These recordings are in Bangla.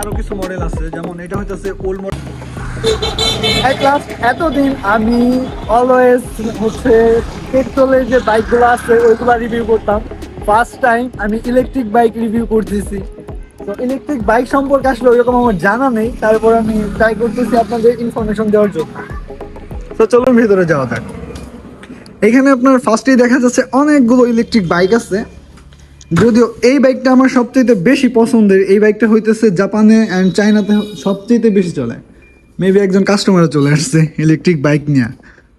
আরও কিছু মডেল আছে যেমন এটা হইতেছে ওল্ড মডেল এতদিন আমি অলওয়েজ হচ্ছে পেট্রোলের যে বাইকগুলো আছে ওইগুলো রিভিউ করতাম। ফার্স্ট টাইম আমি ইলেকট্রিক বাইক রিভিউ করতেছি। তো ইলেকট্রিক বাইক সম্পর্কে আসলে ওইরকম আমার জানা নেই তারপর আমি ট্রাই করতেছি আপনাদের ইনফরমেশন দেওয়ার জন্য। তো চলুন ভিতরে যাওয়া যাক। এখানে আপনার ফার্স্টেই দেখা যাচ্ছে অনেকগুলো ইলেকট্রিক বাইক আছে। যদিও এই বাইকটা আমার সবচেয়ে বেশি পছন্দের এই বাইকটা হইতেছে জাপানে অ্যান্ড চায়নাতে সবচেয়ে বেশি চলে। মেবি একজন কাস্টমারও চলে আসছে ইলেকট্রিক বাইক নিয়ে।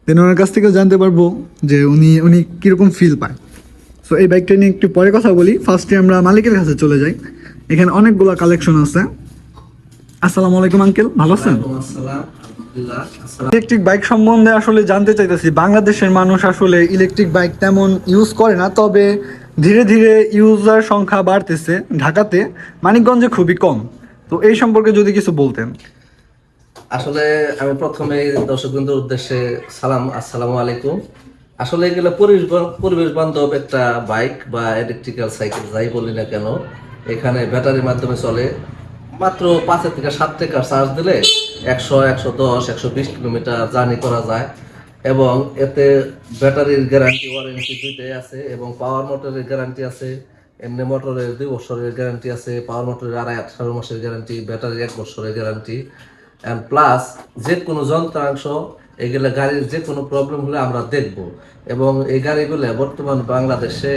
দেন ওনার কাছ থেকেও জানতে পারব যে উনি উনি কীরকম ফিল পায়। সো এই বাইকটা নিয়ে একটু পরে কথা বলি। ফার্স্টে আমরা মালিকের কাছে চলে যাই। এখানে অনেকগুলো কালেকশন আছে। আসসালামু আলাইকুম আঙ্কেল ভালো আছেন? ইলেকট্রিক বাইক সম্বন্ধে আসলে জানতে চাইতেছি। বাংলাদেশের মানুষ আসলে ইলেকট্রিক বাইক তেমন ইউজ করে না। তবে ধীরে ধীরে ইউজার সংখ্যা বাড়তেছে। ঢাকাতে মানিকগঞ্জে খুবই কম। তো এই সম্পর্কে যদি কিছু বলতেন। আসলে আমি প্রথমে দর্শক বন্ধুর উদ্দেশ্যে সালাম, আসসালামু আলাইকুম। আসলে এগুলো পরিবেশ পরিবেশ বান্ধব একটা বাইক বা ইলেকট্রিক্যাল সাইকেল যাই বলি না কেন। এখানে ব্যাটারির মাধ্যমে চলে। মাত্র পাঁচের থেকে সাত টাকা চার্জ দিলে একশো একশো দশ, একশো বিশ কিলোমিটার জার্নি করা যায়। এবং এতে ব্যাটারির গ্যারান্টি ওয়ারেন্টি দুইটাই আছে এবং পাওয়ার মোটরের গ্যারান্টি আছে, এমনি মোটরের দুই বছরের গ্যারান্টি আছে পাওয়ার মোটরের আড়াই আঠারো মাসের গ্যারান্টি ব্যাটারির এক বছরের গ্যারান্টি অ্যান্ড প্লাস যে কোনো যন্ত্রাংশ, এগুলো গাড়ির যে কোনো প্রবলেম হলে আমরা দেখব। এবং এই গাড়িগুলো বর্তমান বাংলাদেশে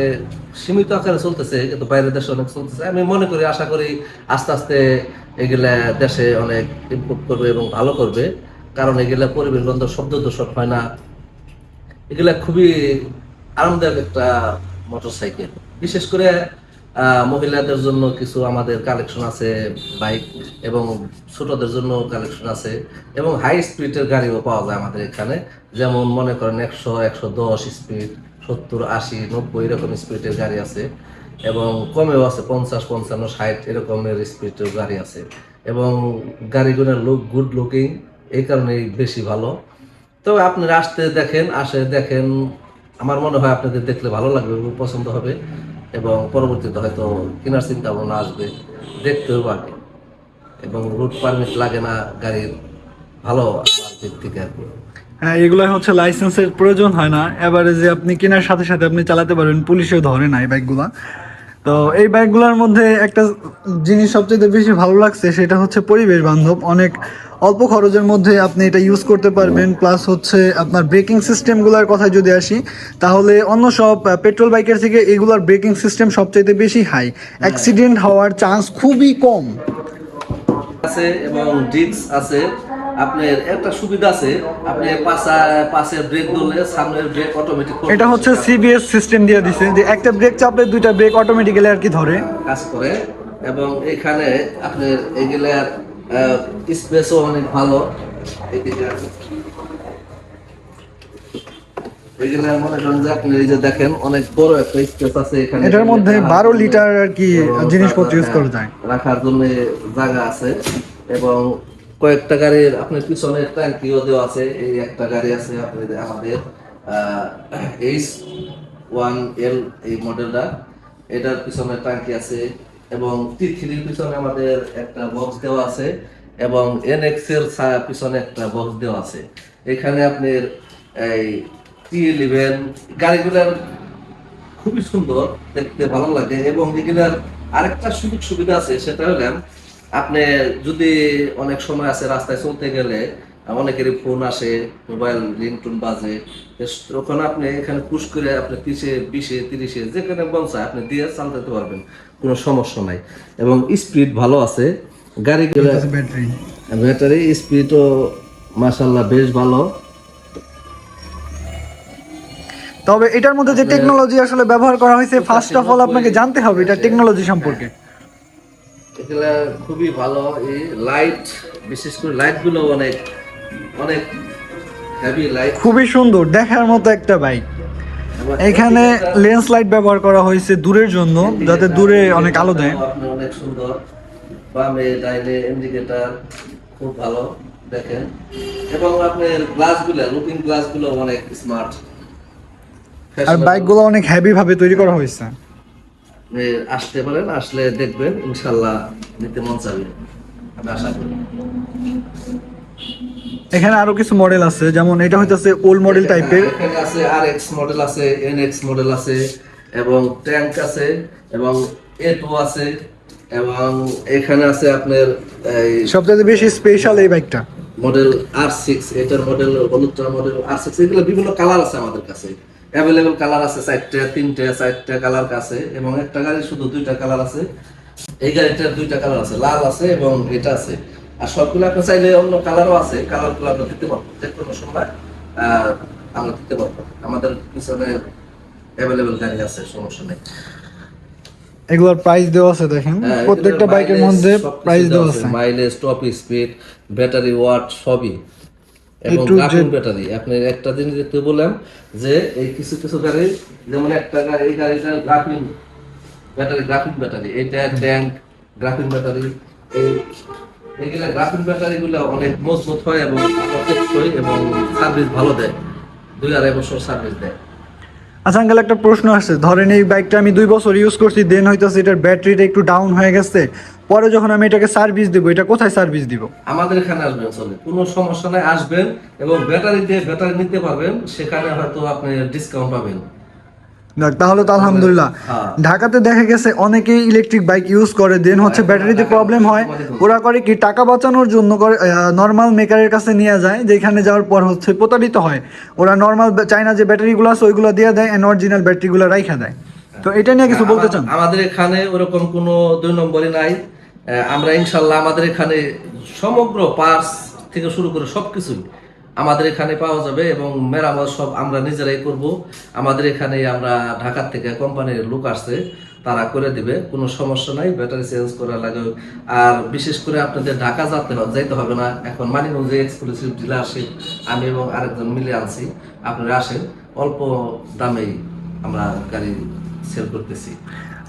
সীমিত আকারে চলতেছে, কিন্তু বাইরের দেশে অনেক চলতেছে। আমি মনে করি, আশা করি আস্তে আস্তে এগুলা দেশে অনেক ইম্প্রুভ করবে এবং ভালো করবে। কারণ এগুলা পরিবেশ বান্ধব শব্দ দূষণ হয় না। এগুলা খুবই আরামদায়ক একটা মোটরসাইকেল বিশেষ করে মহিলাদের জন্য কিছু আমাদের কালেকশন আছে বাইক এবং ছোটদের জন্য কালেকশন আছে এবং হাই স্পিডের গাড়িও পাওয়া যায় আমাদের এখানে। যেমন মনে করেন একশো একশো দশ স্পিড সত্তর, আশি, নব্বই এরকম স্পিডের গাড়ি আছে এবং কমেও আছে পঞ্চাশ, পঞ্চান্ন, ষাট এরকমের স্পিডের গাড়ি আছে। এবং গাড়িগুলোর লুক গুড লুকিং এই কারণেই বেশি ভালো। তবে আপনারা আসতে দেখেন, আসে দেখেন, আমার মনে হয় আপনাদের দেখলে ভালো লাগবে, এবং পছন্দ হবে, এবং পরবর্তীতে হয়তো কেনার চিন্তা ভাবনা আসবে, দেখতেও পাবে এবং রুট পারমিট লাগে না গাড়ির, ভালো দিক থেকে আর কি। হ্যাঁ এগুলো হচ্ছে লাইসেন্সের প্রয়োজন হয় না। এবারে যে আপনি কেনার সাথে সাথে আপনি চালাতে পারবেন, পুলিশেও ধরে না এই বাইকগুলা তো এই বাইকগুলোর মধ্যে একটা জিনিস সবচেয়ে বেশি ভালো লাগছে, সেটা হচ্ছে পরিবেশ বান্ধব। অনেক অল্প খরচের মধ্যে আপনি এটা ইউজ করতে পারবেন প্লাস হচ্ছে আপনার ব্রেকিং সিস্টেমগুলোর কথা যদি আসি, তাহলে অন্য সব পেট্রোল বাইকের থেকে এগুলোর ব্রেকিং সিস্টেম সবচাইতে বেশি হাই অ্যাক্সিডেন্ট হওয়ার চান্স খুবই কম। আছে এবং ডিস্ক আছে। আপনার একটা সুবিধা আছে আপনি পাশা পাশে ব্রেক ধরলে সামনের ব্রেক অটোমেটিক এটা হচ্ছে সিবিএস সিস্টেম দিয়ে দিছে যে একটা ব্রেক চাপলে দুইটা ব্রেক অটোমেটিক্যালি আর কি ধরে। কাজ করে। এবং এখানে আপনার এগুলার স্পেসও অনেক ভালো। দেখেন অনেক বড় একটা স্পেস আছে এখানে। এটার মধ্যে বারো লিটার আর কি জিনিসপত্র ইউজ হ্যাঁ, করা যায়। রাখার জন্য জায়গা আছে। এবং কয়েকটা গাড়ির আপনার পিছনে ট্যাঙ্কিও দেওয়া আছে, এই একটা গাড়ি আছে আপনাদের, আমাদের এইচ ওয়ান এল এই মডেলটা। এটার পিছনে ট্যাঙ্কি আছে এবং টি থ্রির পিছনে আমাদের একটা বক্স দেওয়া আছে এবং এনএক্স এর ছা- পিছনে একটা বক্স দেওয়া আছে। এখানে আপনার এই টি ইলেভেন গাড়িগুলোর খুবই সুন্দর, দেখতে ভালো লাগে এবং এগুলার আরেকটা সুযোগ সুবিধা আছে, সেটা হলেন আপনি যদি অনেক সময় আছে রাস্তায় চলতে গেলে অনেকেরই ফোন আসে মোবাইল রিংটোন বাজে তখন আপনি এখানে পুশ করে আপনি তিরিশে বিশে তিরিশে যেখানে বলছে আপনি দিয়ে চালাতে পারবেন কোনো সমস্যা নাই। এবং স্পিড ভালো আছে গাড়ি ব্যাটারি ব্যাটারি স্পিডও মাসাল্লাহ বেশ ভালো। তবে এটার মধ্যে যে টেকনোলজি আসলে ব্যবহার করা হয়েছে ফার্স্ট অফ অল আপনাকে জানতে হবে এটা টেকনোলজি সম্পর্কে। এগুলা খুবই ভালো। এই লাইট বিশেষ করে লাইটগুলো অনেক অনেক হেভি লাইট খুবই সুন্দর দেখার মতো একটা বাইক এখানে লেন্স লাইট ব্যবহার করা হয়েছে দূরের জন্য যাতে দূরে অনেক আলো দেয়। অনেক সুন্দর। বামে ডাইনে ইন্ডিকেটর খুব ভালো দেখেন। এবং আপনার গ্লাসগুলো লুকিং গ্লাসগুলো অনেক স্মার্ট আর বাইকগুলো অনেক হেভি ভাবে তৈরি করা হয়েছে। আসতে পারেন আসলে দেখবেন ইনশাল্লাহ নিতে মন চাবে। আমি আশা করি। এখানে আরও কিছু মডেল আছে যেমন এটা হইতেছে ওল্ড মডেল টাইপের এখানে আছে আর এক্স মডেল আছে এন এক্স মডেল আছে এবং ট্যাঙ্ক আছে এবং এ টু আছে এবং এখানে আছে আপনার এই সবচেয়ে বেশি স্পেশাল এই বাইকটা মডেল আর সিক্স এটার মডেল হলুদটার মডেল আর সিক্স এগুলো বিভিন্ন কালার আছে আমাদের কাছে। অ্যাভেলেবেল কালার আছে চারটে তিনটে চারটে কালার আছে এবং একটা গাড়ি শুধু দুইটা কালার আছে। এই গাড়িটার দুইটা কালার আছে লাল আছে এবং এটা আছে। আর সবগুলো আপনি চাইলে অন্য কালারও আছে কালারগুলো আপনি দিতে পারবেন যে কোনো সময় আমরা দিতে পারব। আমাদের পিছনে অ্যাভেলেবেল গাড়ি আছে সমস্যা নেই। এগুলোর প্রাইস দেওয়া আছে দেখেন। হ্যাঁ, প্রত্যেকটা বাইকের মধ্যে প্রাইস দেওয়া আছে। Mileage top speed battery watt সবই। এবং ব্যাটারি আপনি একটা জিনিস দেখতে বললাম যে এই কিছু কিছু গাড়ি যেমন একটা গাড়ি এই গাড়িটা গ্রাফিন ব্যাটারি গ্রাফিন ব্যাটারি এটা ট্যাঙ্ক গ্রাফিন ব্যাটারি এই এইগুলা গ্রাফিন ব্যাটারি গুলো অনেক মজবুত হয় এবং টেকসই এবং সার্ভিস ভালো দেয়। দুই আড়াই বছর সার্ভিস দেয়। আচ্ছা আঙ্কেল, একটা প্রশ্ন আসছে। ধরেন এই বাইকটা আমি দুই বছর ইউজ করছি দেন হইতেছে এটার ব্যাটারিটা একটু ডাউন হয়ে গেছে। পরে যখন আমি এটাকে সার্ভিস দিব, এটা কোথায় সার্ভিস দিব? আমাদের এখানে আসবেন চলে কোনো সমস্যা নাই, আসবেন এবং ব্যাটারি দিয়ে ব্যাটারি নিতে পারবেন, সেখানে হয়তো আপনি ডিসকাউন্ট পাবেন। যাক, তাহলে তো আলহামদুলিল্লাহ। হ্যাঁ। ঢাকাতে দেখা গেছে অনেকেই ইলেকট্রিক বাইক ইউজ করে দেন হচ্ছে ব্যাটারিতে প্রবলেম হয় ওরা করে কি টাকা বাঁচানোর জন্য করে নর্মাল মেকারের কাছে নিয়ে যায় যেখানে যাওয়ার পর হচ্ছে প্রতারিত হয়। ওরা নর্মাল চায়না যে ব্যাটারিগুলো আছে ওইগুলো দিয়ে দেয় অ্যান্ড অরিজিনাল ব্যাটারিগুলো রাইখা দেয়। তো এটা নিয়ে কিছু বলতে চান? আমাদের এখানে ওরকম কোনো দুই নম্বরই নাই। আমরা ইনশাল্লাহ আমাদের এখানে সমগ্র পার্স থেকে শুরু করে সবকিছুই আমাদের এখানে পাওয়া যাবে এবং মেরামত সব আমরা নিজেরাই করব। আমাদের এখানে আমরা ঢাকার থেকে কোম্পানির লোক আসছে, তারা করে দিবে, কোনো সমস্যা নাই ব্যাটারি চেঞ্জ করা লাগে আর বিশেষ করে আপনাদের ঢাকা যেতে যাইতে হবে না। এখন মানিগঞ্জে এক্সক্লুসিভ ডিলারশিপ আমি এবং আরেকজন মিলে আনছি। আপনারা আসেন, অল্প দামেই আমরা গাড়ি সেল করতেছি।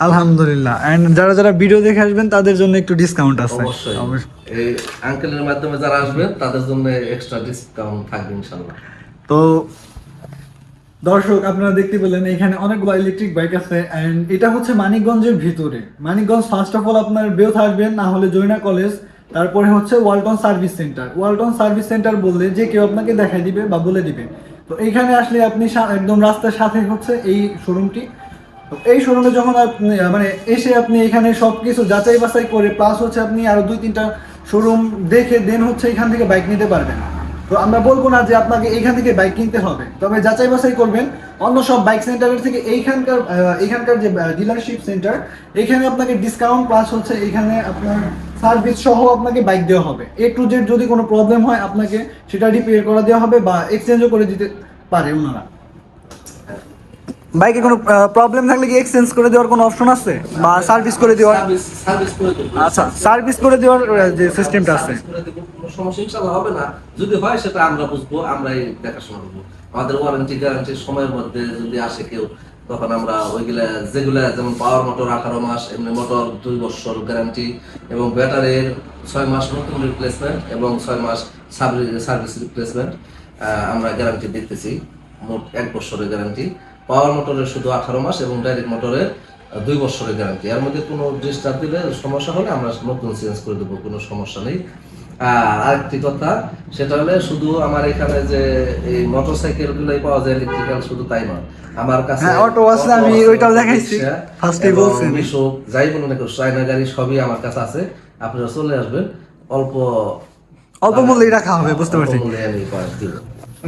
আলহামদুলিল্লাহ। এন্ড যারা যারা ভিডিও দেখে আসবেন তাদের জন্য একটু ডিসকাউন্ট আছে। অবশ্যই। এই আঙ্কেলের মাধ্যমে যারা আসবেন তাদের জন্য এক্সট্রা ডিসকাউন্ট থাকবে ইনশাল্লাহ তো দর্শক আপনারা দেখতে পেলেন এখানে অনেকগুলো ইলেকট্রিক বাইক আছে। এন্ড এটা হচ্ছে মানিকগঞ্জের ভিতরে। মানিকগঞ্জ ফার্স্ট অফ অল আপনার বেউথ থাকবেন না হলে জৈনা কলেজ তারপরে হচ্ছে Walton service centre Walton service centre বললে যে কেউ আপনাকে দেখাই দিবে বা বলে দিবে। তো এখানে আসলে আপনি একদম রাস্তার সাথে হচ্ছে এই শোরুমটি এই শোরুমে যখন আপনি মানে এসে আপনি এখানে সব কিছু যাচাই বাছাই করে প্লাস হচ্ছে আপনি আরও দুই তিনটা শোরুম দেখে দেন হচ্ছে এখান থেকে বাইক নিতে পারবেন। তো আমরা বলব না যে আপনাকে এখান থেকে বাইক কিনতে হবে তবে যাচাই বাছাই করবেন। অন্য সব বাইক সেন্টারের থেকে এইখানকার আহ, এইখানকার যে ডিলারশিপ সেন্টার এখানে আপনাকে ডিসকাউন্ট প্লাস হচ্ছে এখানে আপনার সার্ভিস সহ আপনাকে বাইক দেওয়া হবে। এ টু জেড যদি কোনো প্রবলেম হয় আপনাকে সেটা রিপেয়ার করা দেওয়া হবে বা এক্সচেঞ্জও করে দিতে পারে ওনারা। বাইকে কোনো প্রবলেম থাকলে কি এক্সচেঞ্জ করে দেওয়ার কোনো অপশন আছে? বা সার্ভিস করে দেওয়ার? আচ্ছা সার্ভিস করে দেওয়ার যে সিস্টেমটা আছে। সমস্যা ইনশাল্লাহ হবে না। যদি হয় সেটা আমরা বুঝব আমরাই দেখাশোনা করব। আমাদের ওয়ারেন্টি গ্যারান্টি সময়ের মধ্যে যদি আসে কেউ তখন আমরা ওইগুলা যেগুলা যেমন পাওয়ার মোটর আঠারো মাস এমনি মোটর দুই বছর গ্যারান্টি এবং ব্যাটারির ছয় মাস নতুন রিপ্লেসমেন্ট এবং ছয় মাস সার্ভিস রিপ্লেসমেন্ট আমরা গ্যারান্টি দিতেছি। মোট এক বছরের গ্যারান্টি পাওয়ার মোটরের শুধু আঠারো মাস এবং ডাইরেক্ট মোটরের দুই বছরের গ্যারান্টি এর মধ্যে কোনো ডিস্টার্ব দিলে সমস্যা হলে আমরা নতুন চেঞ্জ করে দেবো কোনো সমস্যা নেই আর আরেকটি কথা সেটা হলে শুধু আমার এখানে যে এই পাওয়া যায় ইলেকট্রিক্যাল শুধু তাই নয় আমার কাছে হ্যাঁ, auto আছে, আমি ওইটাও দেখাইছি। বলছেন। মিশুক, যাই বলুন না কেন, চায়না গাড়ি সবই আমার কাছে আছে আপনারা চলে আসবেন অল্প অল্প মূল্যেই রাখা হবে, বুঝতে পারছি।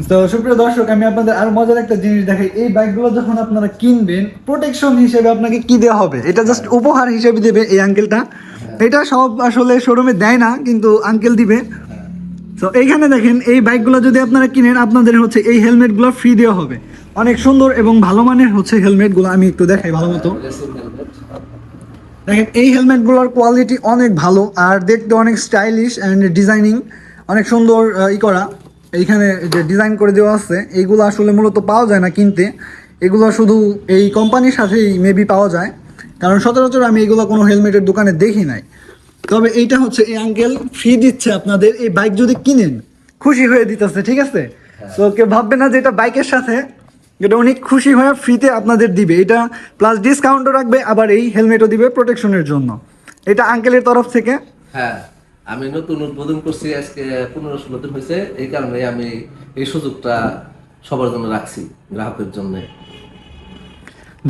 তো সুপ্রিয় দর্শক, আমি আপনাদের আর মজার একটা জিনিস দেখাই। এই বাইকগুলো যখন আপনারা কিনবেন প্রোটেকশন হিসেবে আপনাকে কি দেওয়া হবে? এটা জাস্ট উপহার হিসেবে দেবে এই আঙ্কেলটা এটা সব আসলে শোরুমে দেয় না, কিন্তু আঙ্কেল দিবে। তো এইখানে দেখেন, এই বাইকগুলো যদি আপনারা কিনেন, আপনাদের হচ্ছে এই হেলমেটগুলো ফ্রি দেওয়া হবে। অনেক সুন্দর এবং ভালো মানের হচ্ছে হেলমেটগুলো আমি একটু দেখাই ভালো মতো। দেখেন, এই হেলমেটগুলোর কোয়ালিটি অনেক ভালো, আর দেখতে অনেক স্টাইলিশ অ্যান্ড ডিজাইনিং অনেক সুন্দর ই করা। এইখানে যে ডিজাইন করে দেওয়া আছে এইগুলো আসলে মূলত পাওয়া যায় না কিনতে। এগুলো শুধু এই কোম্পানির সাথেই মেবি পাওয়া যায়। কারণ সচরাচর আমি এগুলো কোনো হেলমেটের দোকানে দেখি নাই। তবে এইটা হচ্ছে এই আঙ্কেল ফ্রি দিচ্ছে আপনাদের এই বাইক যদি কিনেন খুশি হয়ে দিতেছে ঠিক আছে? তো কেউ ভাববে না যে এটা বাইকের সাথে যেটা উনি খুশি হয়ে ফ্রিতে আপনাদের দিবে। এটা প্লাস ডিসকাউন্টও রাখবে আবার এই হেলমেটও দিবে প্রোটেকশনের জন্য। এটা আঙ্কেলের তরফ থেকে। হ্যাঁ। আমি নতুন উদ্বোধন করছি আজকে পনেরো ষোলো দিন হয়েছে এই কারণে আমি এই সুযোগটা সবার জন্য রাখছি গ্রাহকের জন্য।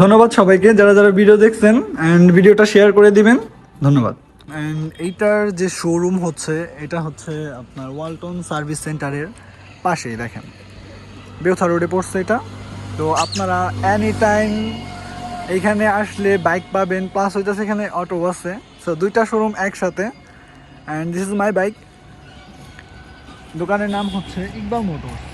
ধন্যবাদ সবাইকে যারা যারা ভিডিও দেখছেন অ্যান্ড ভিডিওটা শেয়ার করে দিবেন ধন্যবাদ। অ্যান্ড এইটার যে শোরুম হচ্ছে এটা হচ্ছে আপনার ওয়ালটন সার্ভিস সেন্টারের পাশেই দেখেন। বেউথা রোডে পড়ছে এটা। তো আপনারা এনি টাইম এইখানে আসলে বাইক পাবেন প্লাস হইতেছে এখানে অটো আছে। সো দুইটা শোরুম একসাথে। And this is my bike দোকানের নাম হচ্ছে ইকবাল মোটরস।